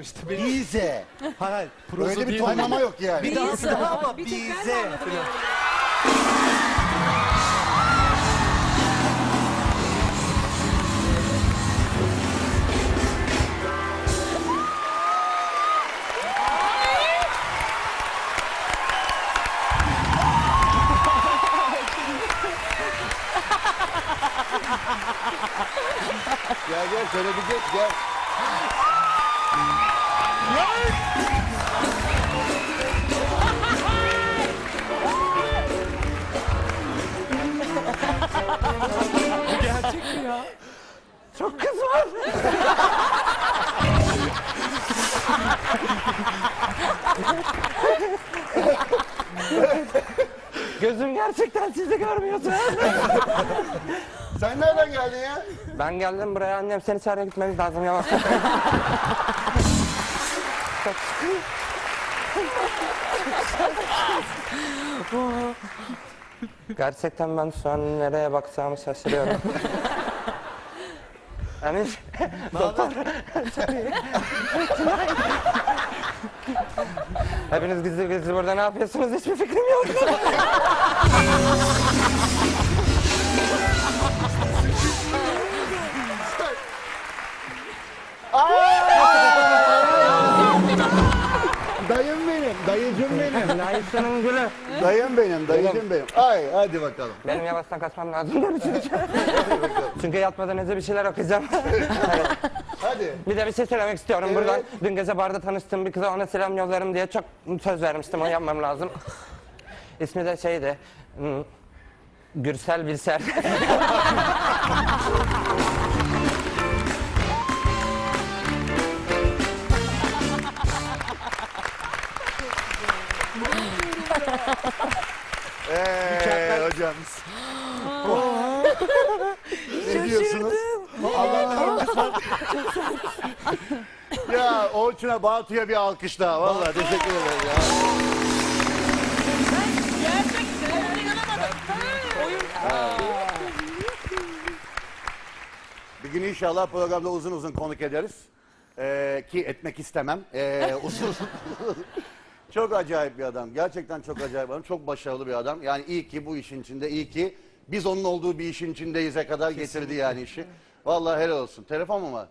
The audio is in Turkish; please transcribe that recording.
işte. Benim... Bize. Hayır, prozu Öyle bir tonlama yok yani. Bir daha ama Bir tek ben bize. falan. Gel gel geç gel. Gerçek mi ya? Çok kız var. Gözüm gerçekten sizi görmüyorsa. Sen nereden geldin ya? ben geldim buraya annem seni çağırıyor gitmemiz lazım yavaş. Gerçekten ben şu an nereye bakacağımı şaşırıyorum. Emir, doktor. Hepiniz gizli gizli burada ne yapıyorsunuz hiçbir fikrim yok. Dayım dayıcım benim. Layısının gülü. Dayım benim, dayıcım benim. Ay hadi bakalım. Benim yavaştan kaçmam lazım. Görüşürüz. Çünkü yatmadan önce bir şeyler okuyacağım. Evet. Hadi. Bir de bir şey söylemek istiyorum buradan. Dün gece barda tanıştığım bir kıza ona selam yollarım diye çok söz vermiştim. Onu yapmam lazım. İsmi de şeydi. hmm, Gürsel Bilser. Eee hocam. ne diyorsunuz? Allah Ya Orçun'a Batu'ya bir alkış daha. Vallahi teşekkür ederim ya. Gerçekten inanamadım. Oyun. Bir gün inşallah programda uzun uzun konuk ederiz. Ee, ki etmek istemem. Ee, uzun. çok acayip bir adam. Gerçekten çok acayip bir adam. Çok başarılı bir adam. Yani iyi ki bu işin içinde, iyi ki biz onun olduğu bir işin içindeyiz'e kadar getirdi yani işi. Vallahi helal olsun. Telefon mu var?